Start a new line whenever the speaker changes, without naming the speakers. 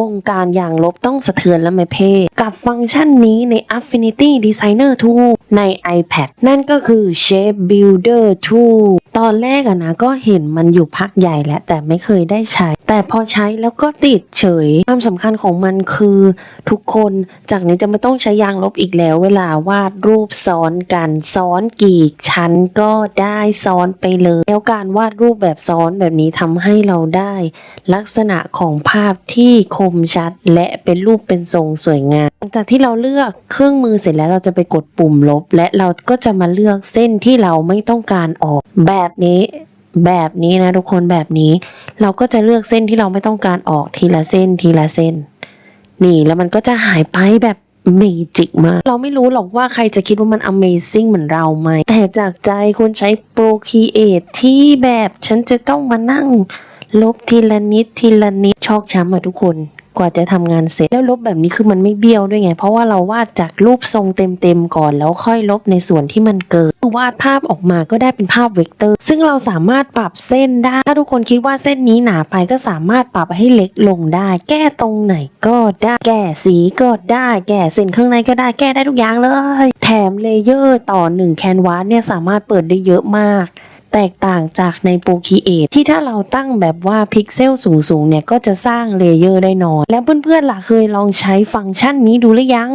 วงการอย่างลบต้องสะเทือนและไม่เพกับฟังก์ชันนี้ใน Affinity Designer 2 ใน iPad นั่นก็คือ Shape Builder 2ตอนแรกอะนะก็เห็นมันอยู่พักใหญ่แล้วแต่ไม่เคยได้ใช้ แต่พอใช้แล้วก็ติดเฉย ความสำคัญของมันคือทุกคนจากนี้จะไม่ต้องใช้ยางลบอีกแล้ว เวลาวาดรูปซ้อนกันซ้อนกี่ชั้นก็ได้ซ้อนไปเลย แล้วการวาดรูปแบบซ้อนแบบนี้ทำให้เราได้ ลักษณะของภาพที่คมชัดและเป็นรูปเป็นทรงสวยงาม หลังจากที่เราเลือกเครื่องมือเสร็จแล้วเราจะไปกดปุ่มลบ และเราก็จะมาเลือกเส้นที่เราไม่ต้องการออกแบบนี้แบบนี้นะทุกคนแบบนี้ เราก็จะเลือกเส้นที่เราไม่ต้องการออกทีละเส้นทีละเส้น นี่แล้วมันก็จะหายไปแบบเมจิกมาก เราไม่รู้หรอกว่าใครจะคิดว่ามัน Amazing เหมือนเราไหม แต่จากใจคนใช้ Procreate ที่แบบฉันจะต้องมานั่ง ลบทีละนิดทีละนิดชอกช้ำอะทุกคน กว่าจะทำงานเสร็จแล้วลบแบบนี้คือมันไม่เบี้ยวด้วยไง เพราะว่าเราวาดจากรูปทรงเต็มๆก่อนแล้วค่อยลบในส่วนที่มันเกินวาดภาพออกมาก็ได้เป็นภาพเวกเตอร์ ซึ่งเราสามารถปรับเส้นได้ ถ้าทุกคนคิดว่าเส้นนี้หนาไปก็สามารถปรับให้เล็กลงได้ แก้ตรงไหนก็ได้ แก้สีก็ได้ แก้เส้นข้างในก็ได้ แก้ได้ทุกอย่างเลย แถมเลเยอร์ต่อ1แคนวาสเนี่ยสามารถเปิดได้เยอะมาก แตกต่างจากในโปรคีเอทที่ถ้าเราตั้งแบบว่าพิกเซลสูงๆเนี่ยก็จะสร้างเลเยอร์ได้น้อย แล้วเพื่อนๆล่ะเคยลองใช้ฟังก์ชันนี้ดูหรือยัง